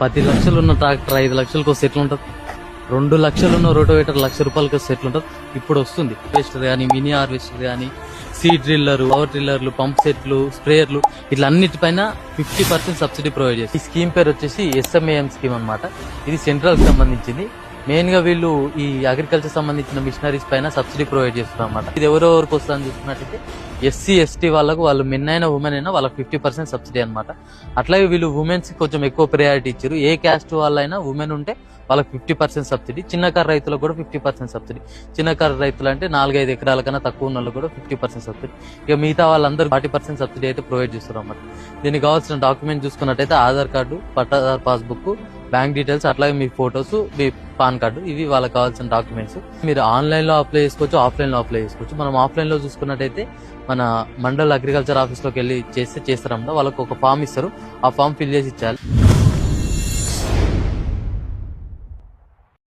పది లక్షలు ఉన్న ట్రాక్టర్ ఐదు లక్షలకు సెట్లు ఉంటుంది. రెండు లక్షలు ఉన్న రోటోవేటర్ లక్ష రూపాయలకు సెట్లు ఉంటుంది. ఇప్పుడు వస్తుంది. హార్వెస్టర్ కానీ మినీ హార్వెస్టర్ కానీ సీడ్ డ్రిల్లర్ పవర్ డ్రిల్లర్లు పంప్ సెట్లు స్ప్రేయర్లు ఇట్లా అన్నిటిపైన ఫిఫ్టీ పర్సెంట్ సబ్సిడీ ప్రొవైడ్ చేస్తుంది. ఈ స్కీమ్ పేరు వచ్చేసి ఎస్ఎంఏఎం స్కీమ్ అన్నమాట. ఇది సెంట్రల్ సంబంధించింది. మెయిన్గా వీళ్ళు ఈ అగ్రికల్చర్ సంబంధించిన మిషనరీస్ పైన సబ్సిడీ ప్రొవైడ్ చేస్తున్నారు అనమాట ఇది ఎవరెవరికి వస్తుందని చూసుకున్నట్టయితే ఎస్సీ ఎస్టీ వాళ్ళకు వాళ్ళు మెన్ అయినా ఉమెన్ అయినా వాళ్ళకి ఫిఫ్టీ పర్సెంట్ సబ్సిడీ అనమాట అట్లాగే వీళ్ళు ఉమెన్స్ కొంచెం ఎక్కువ ప్రయారిటీ ఇచ్చారు. ఏ క్యాస్ట్ వాళ్ళైనా ఉమెన్ ఉంటే వాళ్ళకి ఫిఫ్టీ పర్సెంట్ సబ్సిడీ చిన్న కారు రైతులకు కూడా ఫిఫ్టీ పర్సెంట్ సబ్సిడీ చిన్న కారు రైతులు అంటే నాలుగైదు ఎకరాల కన్నా తక్కువ ఉన్న వాళ్ళకి కూడా ఫిఫ్టీ పర్సెంట్ సబ్సిడీ ఇక మిగతా వాళ్ళందరూ ఫార్టీ పర్సెంట్ సబ్సిడీ అయితే ప్రొవైడ్ చేస్తారు అన్నమాట. దీనికి కావాల్సిన డాక్యుమెంట్ చూసుకున్నట్టయితే Aadhaar card pattadar passbook bank details అట్లాగే మీ ఫొటోస్ మీ పాన్ కార్డు ఇవి వాళ్ళకి కావాల్సిన డాక్యుమెంట్స్. మీరు ఆన్లైన్లో అప్లై చేసుకోవచ్చు ఆఫ్లైన్లో అప్లై చేసుకోవచ్చు. మనం ఆఫ్లైన్లో చూసుకున్నట్టయితే మన మండల్ అగ్రికల్చర్ ఆఫీస్లోకి వెళ్ళి చేస్తే చేస్తారన్నమాట. వాళ్ళకి ఒక ఫామ్ ఇస్తారు. ఆ ఫామ్ ఫిల్ చేసి ఇచ్చాలి.